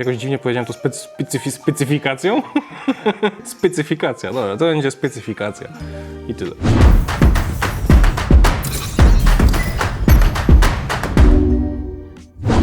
Jakoś dziwnie powiedziałem to specy, specyfi, specyfikacją? Specyfikacja, dobra, to będzie specyfikacja. I tyle.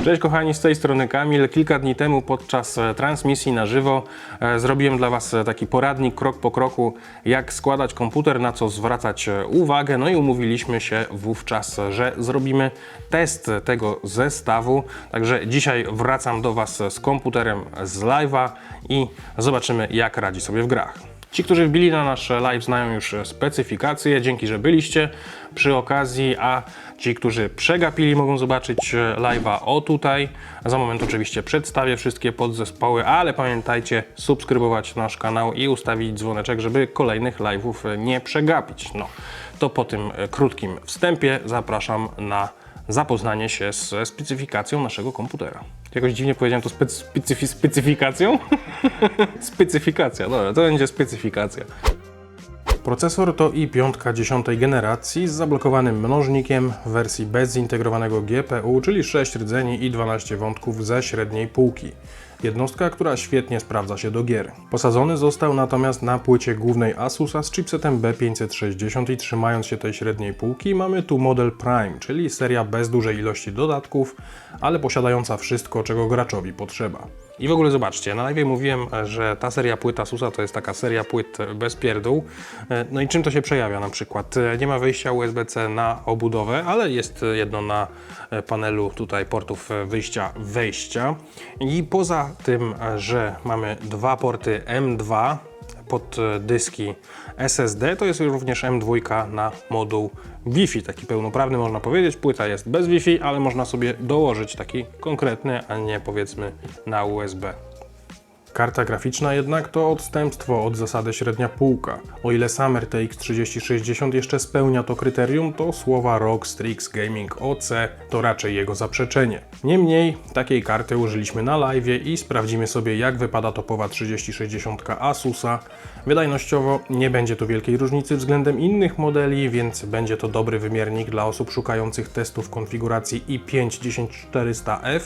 Cześć kochani, z tej strony Kamil. Kilka dni temu podczas e, transmisji na żywo e, zrobiłem dla Was e, taki poradnik krok po kroku, jak składać komputer, na co zwracać uwagę. No i umówiliśmy się wówczas, że zrobimy test tego zestawu. Także dzisiaj wracam do Was z komputerem z live'a i zobaczymy jak radzi sobie w grach. Ci, którzy wbili na nasz live znają już specyfikacje, dzięki, że byliście przy okazji, a ci, którzy przegapili mogą zobaczyć live'a o tutaj. Za moment oczywiście przedstawię wszystkie podzespoły, ale pamiętajcie subskrybować nasz kanał i ustawić dzwoneczek, żeby kolejnych live'ów nie przegapić. No, to po tym e, krótkim wstępie zapraszam na zapoznanie się z specyfikacją naszego komputera. Jakoś dziwnie powiedziałem to specy, specyfi, specyfikacją? Specyfikacja, dobra, to będzie specyfikacja. Procesor to i5 dziesiątej generacji z zablokowanym mnożnikiem w wersji bez zintegrowanego GPU, czyli 6 rdzeni i 12 wątków ze średniej półki. Jednostka, która świetnie sprawdza się do gier. Posadzony został natomiast na płycie głównej Asusa z chipsetem B560 i trzymając się tej średniej półki mamy tu model Prime, czyli seria bez dużej ilości dodatków, ale posiadająca wszystko, czego graczowi potrzeba. I w ogóle zobaczcie, na live mówiłem, że ta seria płyt Asusa to jest taka seria płyt bez pierdół. E, No i czym to się przejawia na przykład? E, Nie ma wyjścia USB-C na obudowę, ale jest jedno na e, panelu tutaj portów wyjścia, wejścia. I poza tym, że mamy dwa porty M2 pod e, dyski SSD, to jest również M2 na moduł Wi-Fi, taki pełnoprawny można powiedzieć. Płyta jest bez Wi-Fi, ale można sobie dołożyć taki konkretny, a nie powiedzmy na USB. Karta graficzna jednak to odstępstwo od zasady średnia półka. O ile sam RTX 3060 jeszcze spełnia to kryterium, to słowa ROG Strix Gaming OC to raczej jego zaprzeczenie. Niemniej takiej karty użyliśmy na live i sprawdzimy sobie jak wypada topowa 3060 Asusa. Wydajnościowo nie będzie tu wielkiej różnicy względem innych modeli, więc będzie to dobry wymiernik dla osób szukających testów konfiguracji i5-10400F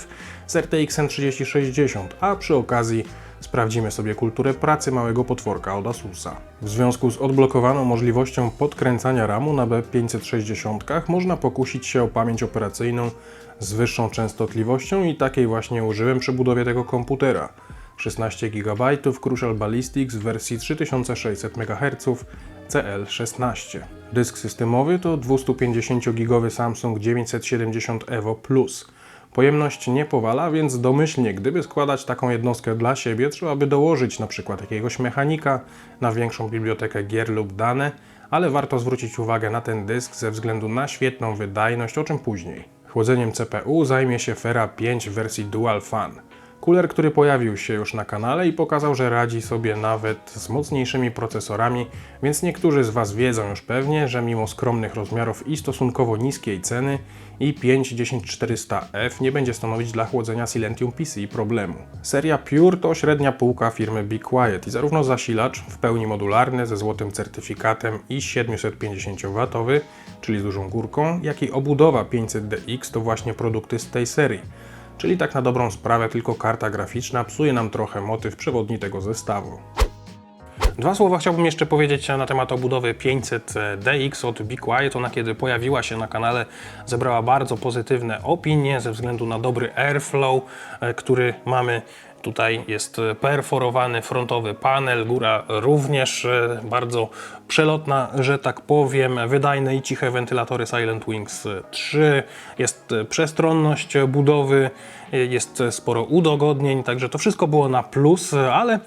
z RTX 3060, a przy okazji sprawdzimy sobie kulturę pracy małego potworka od Asusa. W związku z odblokowaną możliwością podkręcania RAMu na B560 można pokusić się o pamięć operacyjną z wyższą częstotliwością i takiej właśnie użyłem przy budowie tego komputera. 16 GB Crucial Ballistics w wersji 3600 MHz CL16. Dysk systemowy to 250 GB Samsung 970 EVO Plus. Pojemność nie powala, więc domyślnie, gdyby składać taką jednostkę dla siebie, trzeba by dołożyć na przykład jakiegoś mechanika na większą bibliotekę gier lub dane, ale warto zwrócić uwagę na ten dysk ze względu na świetną wydajność, o czym później. Chłodzeniem CPU zajmie się Fera 5 w wersji Dual Fan. Kuler, który pojawił się już na kanale i pokazał, że radzi sobie nawet z mocniejszymi procesorami, więc niektórzy z Was wiedzą już pewnie, że mimo skromnych rozmiarów i stosunkowo niskiej ceny i5-10400F nie będzie stanowić dla chłodzenia Silentium PC problemu. Seria Pure to średnia półka firmy Be Quiet i zarówno zasilacz w pełni modularny ze złotym certyfikatem i 750W, czyli z dużą górką, jak i obudowa 500DX to właśnie produkty z tej serii. Czyli tak na dobrą sprawę tylko karta graficzna psuje nam trochę motyw przewodnitego zestawu. Dwa słowa chciałbym jeszcze powiedzieć na temat obudowy 500DX od Be Quiet. Ona kiedy pojawiła się na kanale zebrała bardzo pozytywne opinie ze względu na dobry airflow, e, który mamy Tutaj jest perforowany frontowy panel, góra również e, bardzo przelotna, że tak powiem. Wydajne i ciche wentylatory Silent Wings 3. Jest e, przestronność budowy, e, jest sporo udogodnień, także to wszystko było na plus, ale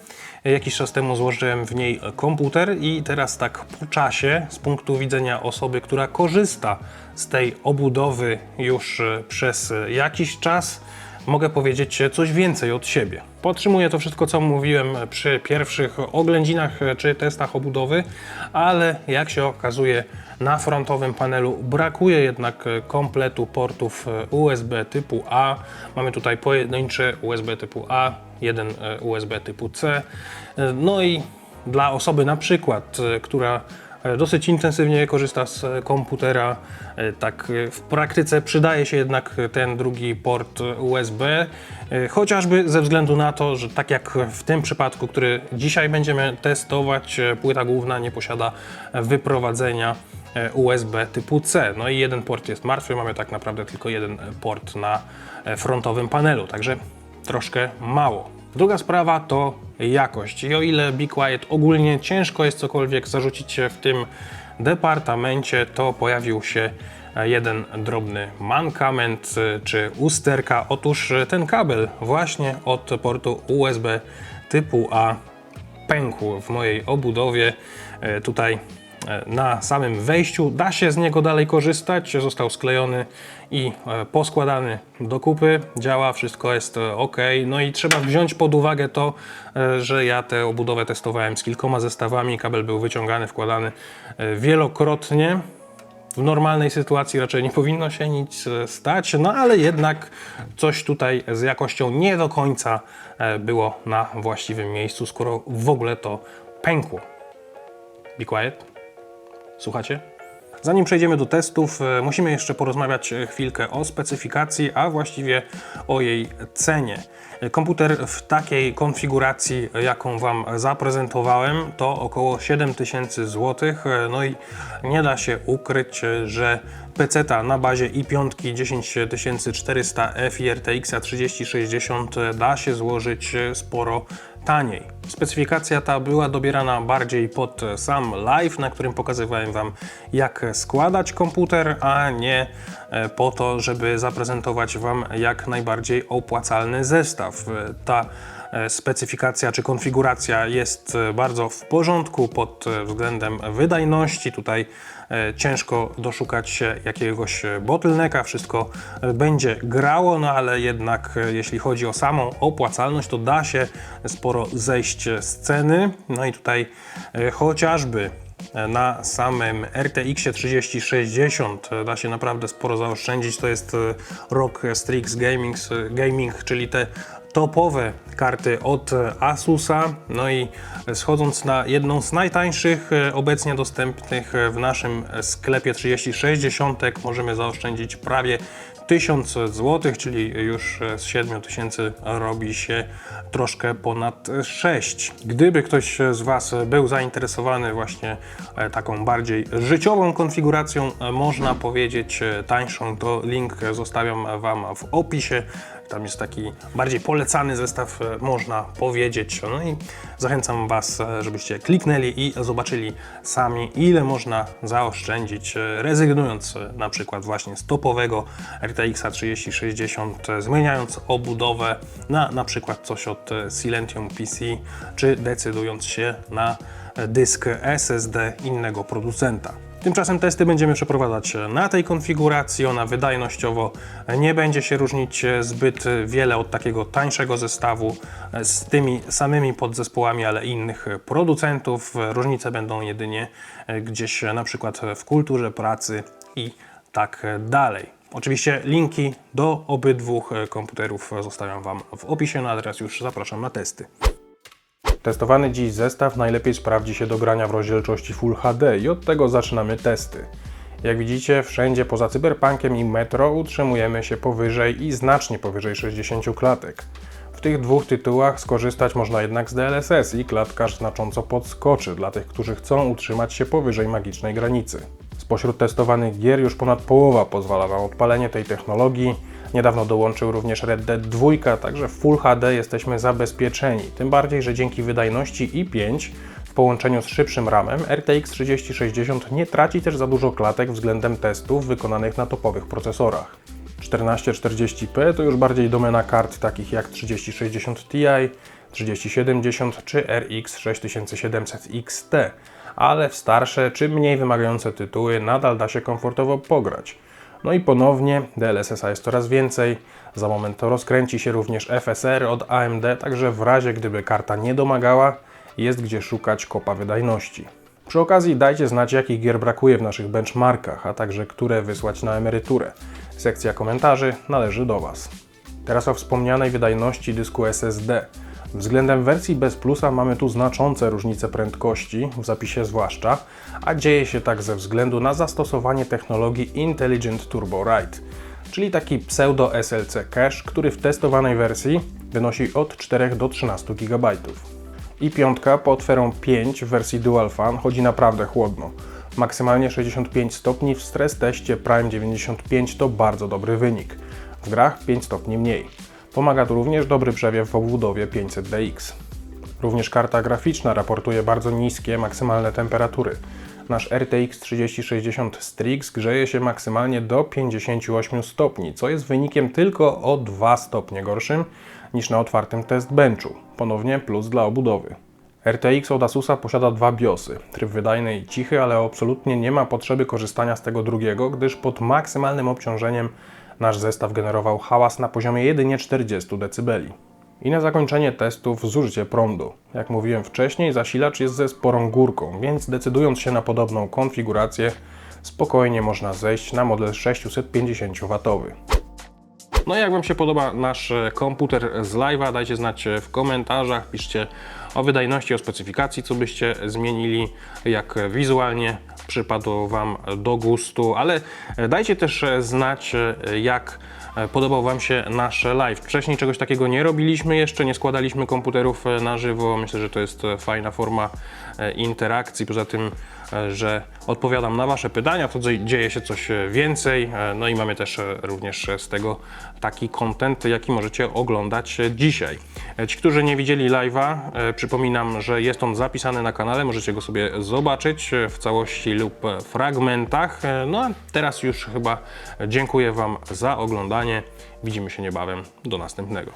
jakiś czas temu złożyłem w niej komputer i teraz tak po czasie, z punktu widzenia osoby, która korzysta z tej obudowy już przez jakiś czas, mogę powiedzieć coś więcej od siebie. Podtrzymuję to wszystko, co mówiłem przy pierwszych oględzinach czy testach obudowy, ale jak się okazuje, na frontowym panelu brakuje jednak kompletu portów USB typu A. Mamy tutaj pojedyncze USB typu A, jeden USB typu C. No i dla osoby na przykład, która dosyć intensywnie korzysta z e, komputera. E, Tak e, w praktyce przydaje się jednak ten drugi port USB, e, chociażby ze względu na to, że tak jak w tym przypadku, który dzisiaj będziemy testować, e, płyta główna nie posiada wyprowadzenia e, USB typu C. No i jeden port jest martwy, mamy tak naprawdę tylko jeden port na e, frontowym panelu, także troszkę mało. Druga sprawa to jakość. I o ile Be Quiet ogólnie ciężko jest cokolwiek zarzucić w tym departamencie, to pojawił się jeden drobny mankament e, czy usterka. Otóż e, ten kabel właśnie od portu USB typu A pękł w mojej obudowie. E, Tutaj e, na samym wejściu da się z niego dalej korzystać. Został sklejony i e, poskładany do kupy. Działa, wszystko jest e, ok. No i trzeba wziąć pod uwagę to, e, że ja tę obudowę testowałem z kilkoma zestawami. Kabel był wyciągany, wkładany e, wielokrotnie. W normalnej sytuacji raczej nie powinno się nic e, stać, no ale jednak coś tutaj z jakością nie do końca e, było na właściwym miejscu, skoro w ogóle to pękło. Be quiet. Słuchacie? Zanim przejdziemy do testów, e, musimy jeszcze porozmawiać e, chwilkę o specyfikacji, a właściwie o jej cenie. E, Komputer w takiej konfiguracji, jaką Wam zaprezentowałem, to około 7000 zł. No i nie da się ukryć, że PC na bazie i5 10400F i RTX 3060 da się złożyć sporo taniej. Specyfikacja ta była dobierana bardziej pod sam live, na którym pokazywałem Wam jak składać komputer, a nie e, po to, żeby zaprezentować Wam jak najbardziej opłacalny zestaw. E, Ta e, specyfikacja czy konfiguracja jest bardzo w porządku pod względem wydajności. Tutaj ciężko doszukać się jakiegoś e, bottlenecka, wszystko e, będzie grało, no ale jednak e, jeśli chodzi o samą opłacalność, to da się sporo zejść z ceny. No i tutaj e, chociażby e, na samym RTX 3060 e, da się naprawdę sporo zaoszczędzić. To jest e, ROG Strix Gaming czyli te topowe karty od Asusa. No i schodząc na jedną z najtańszych e, obecnie dostępnych e, w naszym sklepie 3060 możemy zaoszczędzić prawie 1000 zł, czyli już e, z 7000 robi się troszkę ponad 6. Gdyby ktoś z Was był zainteresowany właśnie taką bardziej życiową konfiguracją, można powiedzieć tańszą, to link zostawiam Wam w opisie. Tam jest taki bardziej polecany zestaw, można powiedzieć. No i zachęcam Was, e, żebyście kliknęli i zobaczyli sami, ile można zaoszczędzić, e, rezygnując e, na przykład właśnie z topowego RTX 3060, e, zmieniając obudowę na na przykład coś od Silentium PC, czy decydując się na dysk SSD innego producenta. Tymczasem testy będziemy przeprowadzać na tej konfiguracji. Ona wydajnościowo nie będzie się różnić zbyt wiele od takiego tańszego zestawu z tymi samymi podzespołami, ale innych producentów. Różnice będą jedynie gdzieś na przykład w kulturze pracy i tak dalej. Oczywiście linki do obydwu komputerów zostawiam Wam w opisie, no a teraz już zapraszam na testy. Testowany dziś zestaw najlepiej sprawdzi się do grania w rozdzielczości Full HD i od tego zaczynamy testy. Jak widzicie, wszędzie poza Cyberpunkiem i Metro utrzymujemy się powyżej i znacznie powyżej 60 klatek. W tych dwóch tytułach skorzystać można jednak z DLSS i klatkarz znacząco podskoczy dla tych, którzy chcą utrzymać się powyżej magicznej granicy. Spośród testowanych gier już ponad połowa pozwala na odpalenie tej technologii. Niedawno dołączył również Red Dead 2, także w Full HD jesteśmy zabezpieczeni. Tym bardziej, że dzięki wydajności i5 w połączeniu z szybszym RAMem RTX 3060 nie traci też za dużo klatek względem testów wykonanych na topowych procesorach. 1440p to już bardziej domena kart takich jak 3060 Ti, 3070 czy RX 6700 XT, ale w starsze czy mniej wymagające tytuły nadal da się komfortowo pograć. No i ponownie DLSS-a jest coraz więcej, za moment rozkręci się również FSR od AMD, także w razie gdyby karta nie domagała, jest gdzie szukać kopa wydajności. Przy okazji dajcie znać, jakich gier brakuje w naszych benchmarkach, a także które wysłać na emeryturę. Sekcja komentarzy należy do Was. Teraz o wspomnianej wydajności dysku SSD. Względem wersji bez plusa mamy tu znaczące różnice prędkości, w zapisie zwłaszcza, a dzieje się tak ze względu na zastosowanie technologii Intelligent Turbo Write, czyli taki pseudo SLC cache, który w testowanej wersji wynosi od 4 do 13 GB. I piątka pod Ferą 5 w wersji Dual Fan chodzi naprawdę chłodno. Maksymalnie 65 stopni w stres teście Prime 95 to bardzo dobry wynik. W grach 5 stopni mniej. Pomaga tu również dobry przewiew w obudowie 500DX. Również karta graficzna raportuje bardzo niskie maksymalne temperatury. Nasz RTX 3060 Strix grzeje się maksymalnie do 58 stopni, co jest wynikiem tylko o 2 stopnie gorszym niż na otwartym test benchu. Ponownie plus dla obudowy. RTX od Asusa posiada dwa BIOSy, tryb wydajny i cichy, ale absolutnie nie ma potrzeby korzystania z tego drugiego, gdyż pod maksymalnym obciążeniem nasz zestaw generował hałas na poziomie jedynie 40 dB. I na zakończenie testów zużycie prądu. Jak mówiłem wcześniej, zasilacz jest ze sporą górką, więc decydując się na podobną konfigurację, spokojnie można zejść na model 650W. No i jak Wam się podoba nasz e, komputer z live'a, dajcie znać e, w komentarzach, piszcie o wydajności, o specyfikacji, co byście zmienili, jak wizualnie przypadło Wam do gustu, ale e, dajcie też znać, jak podobał Wam się nasz live. Wcześniej czegoś takiego nie robiliśmy jeszcze, nie składaliśmy komputerów na żywo. Myślę, że to jest fajna forma interakcji. Poza tym, e, że odpowiadam na Wasze pytania, to dzie- dzieje się coś e, więcej. E, No i mamy też e, również e, z tego taki content, jaki możecie oglądać e, dzisiaj. E, Ci, którzy nie widzieli live'a, e, przypominam, że jest on zapisany na kanale, możecie go sobie zobaczyć e, w całości lub e, fragmentach. E, No a teraz już chyba dziękuję Wam za oglądanie. Widzimy się niebawem. Do następnego.